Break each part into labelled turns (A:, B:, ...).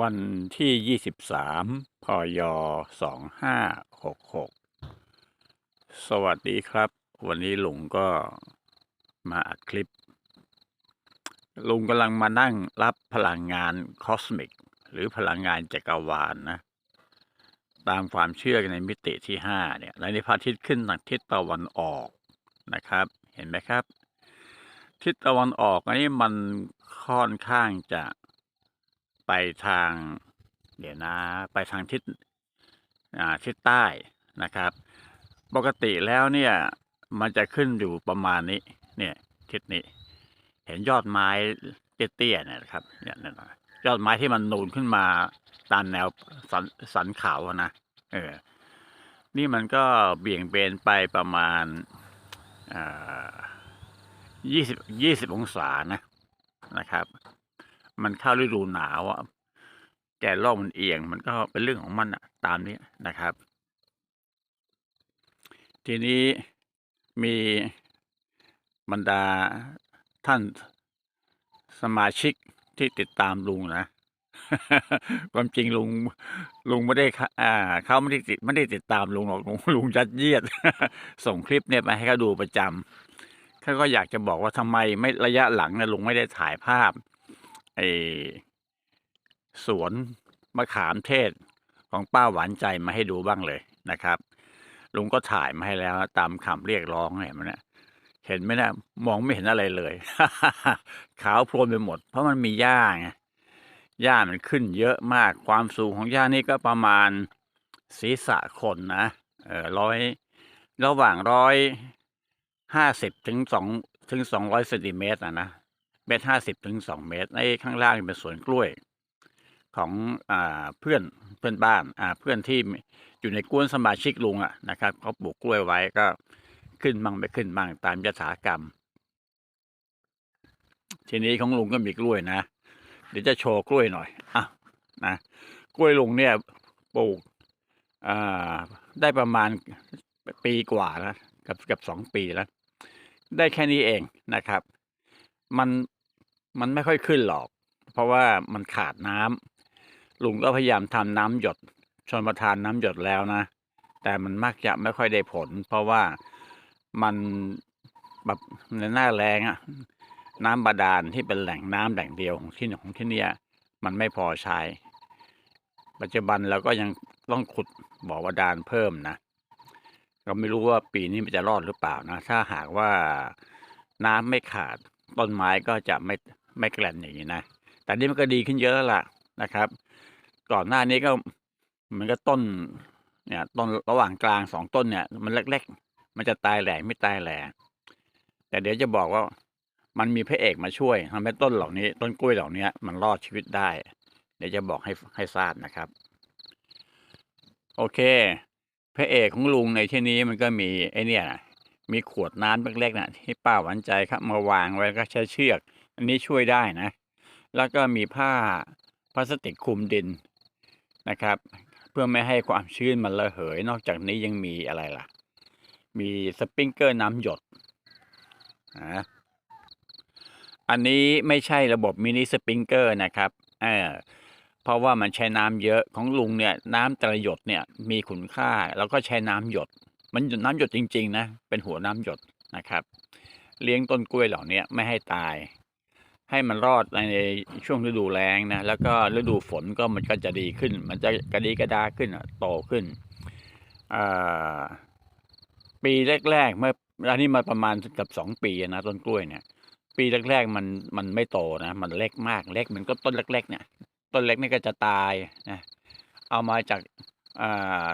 A: วันที่ 23 พย 2566 สวัสดีครับ วันนี้ลุงก็มาอัดคลิป ลุงกำลังมานั่งรับพลังงานคอสมิก หรือพลังงานจักรวาลนนะ ตามความเชื่อในมิติที่ 5 เนี่ยและในพระอาทิตย์ขึ้นทางทิศตะวันออกนะครับ เห็นไหมครับ ทิศตะวันออกอันนี้มันค่อนข้างจะ ไปทาง เดี๋ยวนะ ไปทางทิศทิศใต้นะครับ ปกติแล้วเนี่ยมันจะขึ้นอยู่ประมาณนี้ เนี่ยทิศนี้ เห็นยอดไม้เตี้ยๆเนี่ยนะครับเนี่ยยอดไม้ที่มันนูนขึ้นมาตามแนวสันสันเขาอะนะเออนี่มันก็เบี่ยงเบนไปประมาณยี่สิบยี่สิบองศานะนะครับ มันเข้าฤดูหนาวอะแกนโลกมันเอียง มันก็เป็นเรื่องของมันอะตามนี้นะครับ ทีนี้มีบรรดาท่านสมาชิกที่ติดตามลุงนะ ความจริงลุงลุงไม่ได้อ่าเขาไม่ได้ติดไม่ได้ติดตามลุงหรอกลุงลุงยัดเยียด ส่งคลิปเนี่ยไปให้เขาดูประจำเขาก็อยากจะบอกว่าทำไมไม่ระยะหลังเนี่ยลุงไม่ได้ถ่ายภาพ ไอสวนมะขามเทศของป้าหวานใจมาให้ดูบ้างเลยนะครับ ลุงก็ถ่ายมาให้แล้วตามคำเรียกร้องเห็นไหมเนี่ยเห็นไหมนะมองไม่เห็นอะไรเลย ขาวโพลนไปหมด เพราะมันมีหญ้าไงหญ้ามันขึ้นเยอะมากความสูงของหญ้านี่ก็ประมาณศีรษะคนนะเออร้อยระหว่างร้อยห้าสิบถึงสองถึงสองร้อยเซนติเมตรนะนะ ตรห้าสิบถึงสองเมตรในข้างล่างเป็นสวนกล้วยของอเพื่อนเพื่อนบ้านเพื่อนที่อยู่ในกวนสมาชิกลุงอะนะครับเขาปลูกกล้วยไว้ก็ขึ้นบ้างไม่ขึ้นบ้างตามยถากรรม ทีนี้ของลุงก็มีกล้วยนะ เดี๋ยวจะโชว์กล้วยหน่อยอะนะกล้วยลุงเนี่ยปลูกได้ประมาณปีกว่าแล้วกับกับสองปีแล้ว ได้แค่นี้เองนะครับ มัน มันไม่ค่อยขึ้นหรอก เพราะว่ามันขาดน้ำลุงก็พยายามทำน้ำหยดชนประทานน้ำหยดแล้วนะ แต่มันมักจะไม่ค่อยได้ผล เพราะว่ามันแบบในหน้าแรงอะน้ำบาดาลที่เป็นแหล่งน้ำแหล่งเดียวของที่ของที่นี่มันไม่พอใช้ ปัจจุบันเราก็ยังต้องขุดบ่อบาดาลเพิ่มนะเราไม่รู้ว่าปีนี้มันจะรอดหรือเปล่านะ ถ้าหากว่าน้ำไม่ขาดต้นไม้ก็จะไม่ ไม่แกล่นอย่างนี้นะ แต่นี่มันก็ดีขึ้นเยอะแล้วล่ะนะครับ ก่อนหน้านี้ก็มันก็ต้น เนี่ยต้นระหว่างกลางสองต้นเนี่ย มันเล็กๆ มันจะตายแหล่ไม่ตายแหล่แต่เดี๋ยวจะบอกว่ามันมีพระเอกมาช่วยทำให้ต้นเหล่านี้ ต้นกล้วยเหล่านี้มันรอดชีวิตได้ เดี๋ยวจะบอกให้ให้ทราบนะครับ โอเค พระเอกของลุงในที่นี้มันก็มีไอเนี่ยมีขวดน้ำเล็กๆน่ะที่ป้าหวานใจครับมาวางไว้ก็ใช้เชือก อันนี้ช่วยได้นะ แล้วก็มีผ้าพลาสติกคลุมดินนะครับ เพื่อไม่ให้ความชื้นมันระเหย นอกจากนี้ยังมีอะไรล่ะ มีสปริงเกอร์น้ำหยดนะอันนี้ไม่ใช่ระบบมินิสปริงเกอร์นะครับเออเพราะว่ามันใช้น้ำเยอะของลุงเนี่ยน้ำแต่ละหยดเนี่ยมีคุณค่าแล้วก็ใช้น้ำหยด มันน้ำหยดจริง ๆ นะ เป็นหัวน้ำหยดนะครับ เลี้ยงต้นกล้วยเหล่านี้ไม่ให้ตาย ให้มันรอดในช่วงฤดูแล้งนะแล้วก็ฤดูฝนก็มันก็จะดีขึ้น มันจะกระดีกระดาขึ้นโตขึ้นปีแรกๆเมื่ออันนี้มาประมาณกับสองปีนะต้นกล้วยเนี่ย ปีแรกๆมันมันไม่โตนะมันเล็กมากเล็กเหมือนก็ต้นเล็กๆเนี่ยต้นเล็กนี่ก็จะตายนะเอามาจากา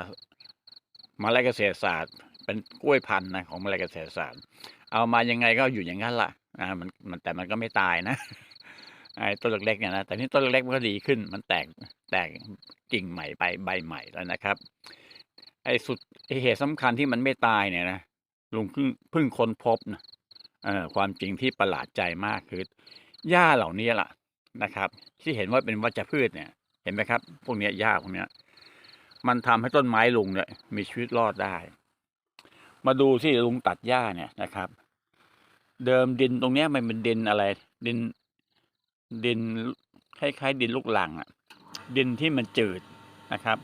A: มาลัยเกษตรศาสตร์ เป็นกล้วยพันธุ์นะของมาลัยเกษตรศาสตร์ เอามายังไงก็อยู่อย่างนั้นล่ะ อ่า มันมันแต่มันก็ไม่ตายนะไอ้ต้นเล็กๆเนี่ยนะแต่นี่ต้นเล็กๆมันก็ดีขึ้น มันแตกแตกกิ่งใหม่ไปใบใหม่แล้วนะครับ ไอ้สุดไอ้เหตุสำคัญที่มันไม่ตายเนี่ยนะลุงเพิ่งเพิ่งค้นพบนะเออความจริงที่ประหลาดใจมากคือหญ้าเหล่านี้ล่ะนะครับ ที่เห็นว่าเป็นวัชพืชเนี่ย เห็นไหมครับ พวกเนี้ยหญ้าพวกเนี้ย มันทำให้ต้นไม้ลุงเนี่ยมีชีวิตรอดได้ มาดูที่ลุงตัดหญ้าเนี่ยนะครับ เดิมดินตรงเนี้ยมันเป็นดินอะไร ดินดินคล้ายๆดินลูกหลังอะ่ะ ดินที่มันจืดนะครับ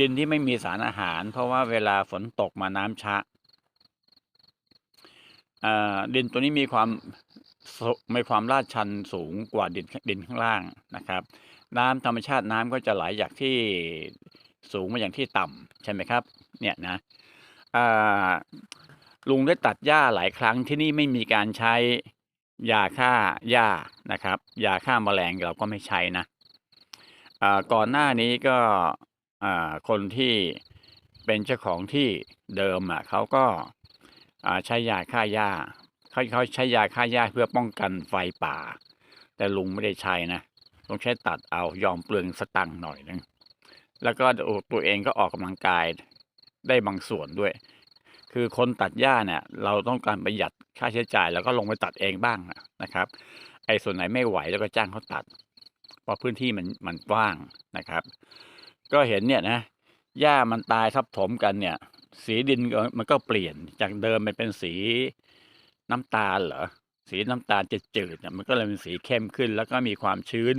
A: ดินที่ไม่มีสารอาหาร เพราะว่าเวลาฝนตกมาน้ำชะอ่าดินตัวนี้มีความมีความลาดชันสูงกว่าดินดินข้างล่างนะครับ น้ำธรรมชาติน้ำก็จะไหลจากที่สูงมาอย่างที่ต่ำใช่ไหมครับ เนี่ยนะ ลุงได้ตัดหญ้าหลายครั้งที่นี่ไม่มีการใช้ยาฆ่าหญ้านะครับยาฆ่าแมลงเราก็ไม่ใช้นะก่อนหน้านี้ก็คนที่เป็นเจ้าของที่เดิมอะเขาก็ใช้ยาฆ่าหญ้าเขาเขาใช้ยาฆ่าหญ้าเพื่อป้องกันไฟป่า แต่ลุงไม่ได้ใช้นะต้องใช้ตัดเอายอมเปลืองสตังค์หน่อยนึงแล้วก็ตัวเองก็ออกกำลังกาย ได้บางส่วนด้วย คือคนตัดหญ้าเนี่ย เราต้องการประหยัดค่าใช้จ่าย แล้วก็ลงไปตัดเองบ้างนะครับ ไอ้ส่วนไหนไม่ไหวแล้วก็จ้างเขาตัดเพราะพื้นที่มันมันว้างนะครับ ก็เห็นเนี่ยนะหญ้ามันตายทับถมกันเนี่ย สีดินมันก็เปลี่ยนจากเดิมมันเป็นสีน้ำตาลเหรอสีน้ำตาลจืดเนี่ยมันก็เลยเป็นสีเข้มขึ้น แล้วก็มีความชื้น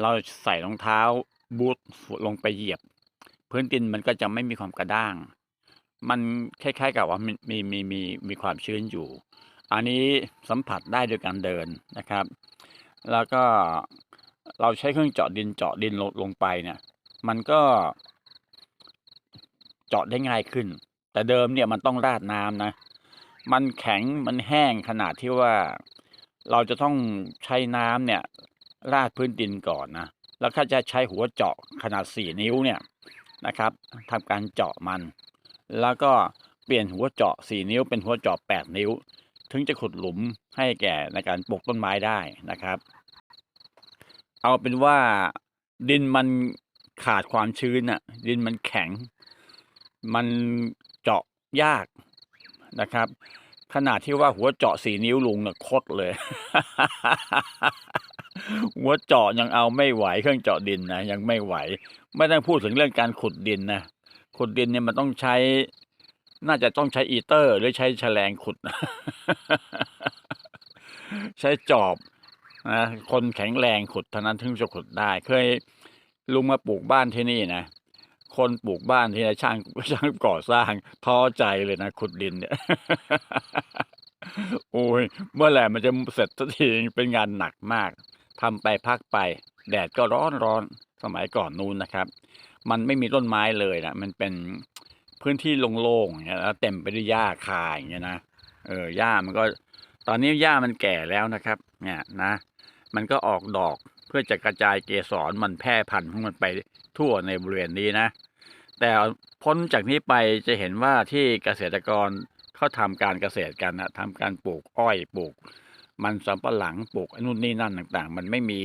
A: เราใส่รองเท้าบูทลงไปเหยียบ พื้นดินมันก็จะไม่มีความกระด้าง มันคล้ายๆกับว่ามีมีมีมีมีความชื้นอยู่ อันนี้สัมผัสได้โดยการเดินนะครับ แล้วก็เราใช้เครื่องเจาะดินเจาะดินลงลงไปเนี่ย มันก็เจาะได้ง่ายขึ้น แต่เดิมเนี่ยมันต้องราดน้ำนะ มันแข็งมันแห้งขนาดที่ว่าเราจะต้องใช้น้ำเนี่ยราดพื้นดินก่อนนะ แล้วถ้าจะใช้หัวเจาะขนาด4นิ้วเนี่ย นะครับทำการเจาะมัน แล้วก็เปลี่ยนหัวเจาะ 4 นิ้วเป็นหัวเจาะ 8 นิ้ว ถึงจะขุดหลุมให้แก่ในการปลูกต้นไม้ได้นะครับ เอาเป็นว่าดินมันขาดความชื้นอะ ดินมันแข็ง มันเจาะยากนะครับ ขนาดที่ว่าหัวเจาะสี่นิ้วลุงเนี่ยคดเลย หัวเจาะยังเอาไม่ไหวเครื่องเจาะดินนะยังไม่ไหว ไม่ต้องพูดถึงเรื่องการขุดดินนะขุดดินเนี่ยมันต้องใช้ น่าจะต้องใช้อีเตอร์ หรือใช้แฉลงขุด ใช้จอบนะคนแข็งแรงขุดเท่านั้นถึงจะขุดได้ เคยลุงมาปลูกบ้านที่นี่นะคนปลูกบ้านที่ช่างช่างก่อสร้างท้อใจเลยนะขุดดินเนี่ยโอ้ยเมื่อไหร่มันจะเสร็จสักทีเป็นงานหนักมาก ทำไปพักไป แดดก็ร้อนร้อนสมัยก่อนนู้นนะครับ มันไม่มีต้นไม้เลยนะมันเป็นพื้นที่โล่งๆอย่างเงี้ยแล้วเต็มไปด้วยหญ้าคาอย่างเงี้ยนะเออหญ้ามันก็ ตอนนี้หญ้ามันแก่แล้วนะครับ เนี่ยนะ มันก็ออกดอกเพื่อจะกระจายเกสรมันแพร่พันธุ์ของมันไปทั่วในบริเวณนี้นะ แต่พ้นจากนี้ไปจะเห็นว่าที่เกษตรกรเขาทำการเกษตรกันนะทำการปลูกอ้อยปลูก มันสำปะหลังปลูกนู่นนี่นั่นต่าง ๆ มันไม่มี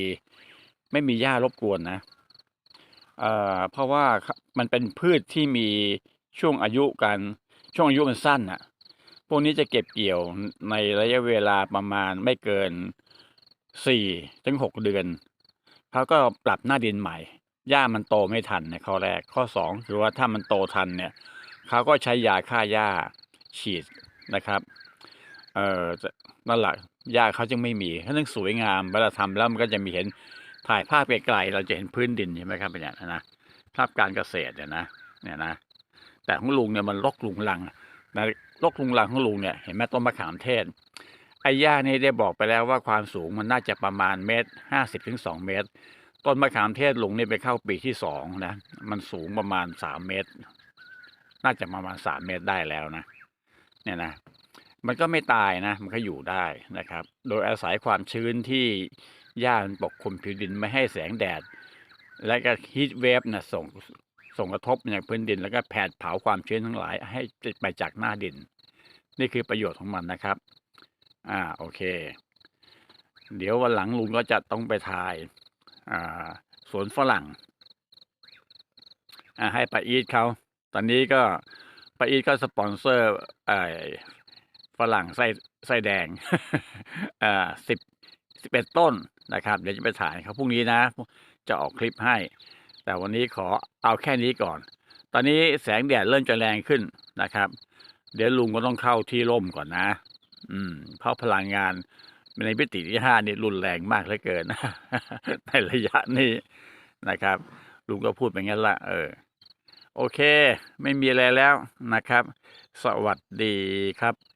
A: ไม่มีหญ้ารบกวนนะเอ่อเพราะว่ามันเป็นพืชที่มีช่วงอายุการช่วงอายุมันสั้นอะพวกนี้จะเก็บเกี่ยวในระยะเวลาประมาณไม่เกินสี่ถึงหกเดือนเขาก็ปรับหน้าดินใหม่หญ้ามันโตไม่ทันในข้อแรกข้อสองคือว่าถ้ามันโตทันเนี่ยเขาก็ใช้ยาฆ่าหญ้าฉีดนะครับ เอ่อนั่นแหละ หญ้าเขาจึงไม่มีเขาต้องสวยงามเวลาทำแล้วมันก็จะมีเห็นถ่ายภาพไกลๆเราจะเห็นพื้นดินใช่ไหมครับเป็นอย่างนั้นะภาพการเกษตรเนี่ยนะเนี่ยนะ แต่ของลุงเนี่ยมันรกลุงลังนะรกลุงลังของลุงเนี่ยเห็นไหมต้นมะขามเทศไอ้หญ้านี่ได้บอกไปแล้วว่าความสูงมันน่าจะประมาณเมตรห้าสิบถึงสองเมตร ต้นมะขามเทศลุงนี่ไปเข้าปีที่สองนะมันสูงประมาณสามเมตร น่าจะประมาณสามเมตรได้แล้วนะ เนี่ยนะ มันก็ไม่ตายนะ มันก็อยู่ได้นะครับ โดยอาศัยความชื้นที่หญ้ามันปกคลุมผิวดินไม่ให้แสงแดด และก็ฮีทเวฟนะส่งส่งกระทบอย่างพื้นดิน แล้วก็แผดเผาความชื้นทั้งหลาย ให้ไปจากหน้าดิน นี่คือประโยชน์ของมันนะครับ อ่าโอเค เดี๋ยววันหลังลุงก็จะต้องไปถ่ายอ่าสวนฝรั่งอ่าให้ป้าอีทเขาตอนนี้ก็ป้าอีทก็สปอนเซอร์ไอ ฝรั่งไส้ไส้แดงอ่าสิบสิบเอ็ดต้นนะครับ เดี๋ยวจะไปถ่ายเขาพรุ่งนี้นะ จะออกคลิปให้ แต่วันนี้ขอเอาแค่นี้ก่อน ตอนนี้แสงแดดเริ่มจะแรงขึ้นนะครับ เดี๋ยวลุงก็ต้องเข้าที่ร่มก่อนนะ อืม เพราะพลังงานในมิติที่ห้านี่รุนแรงมากเหลือเกินในระยะนี้นะครับ ลุงก็พูดแบบนั้นละเออ โอเค ไม่มีอะไรแล้วนะครับ สวัสดีครับ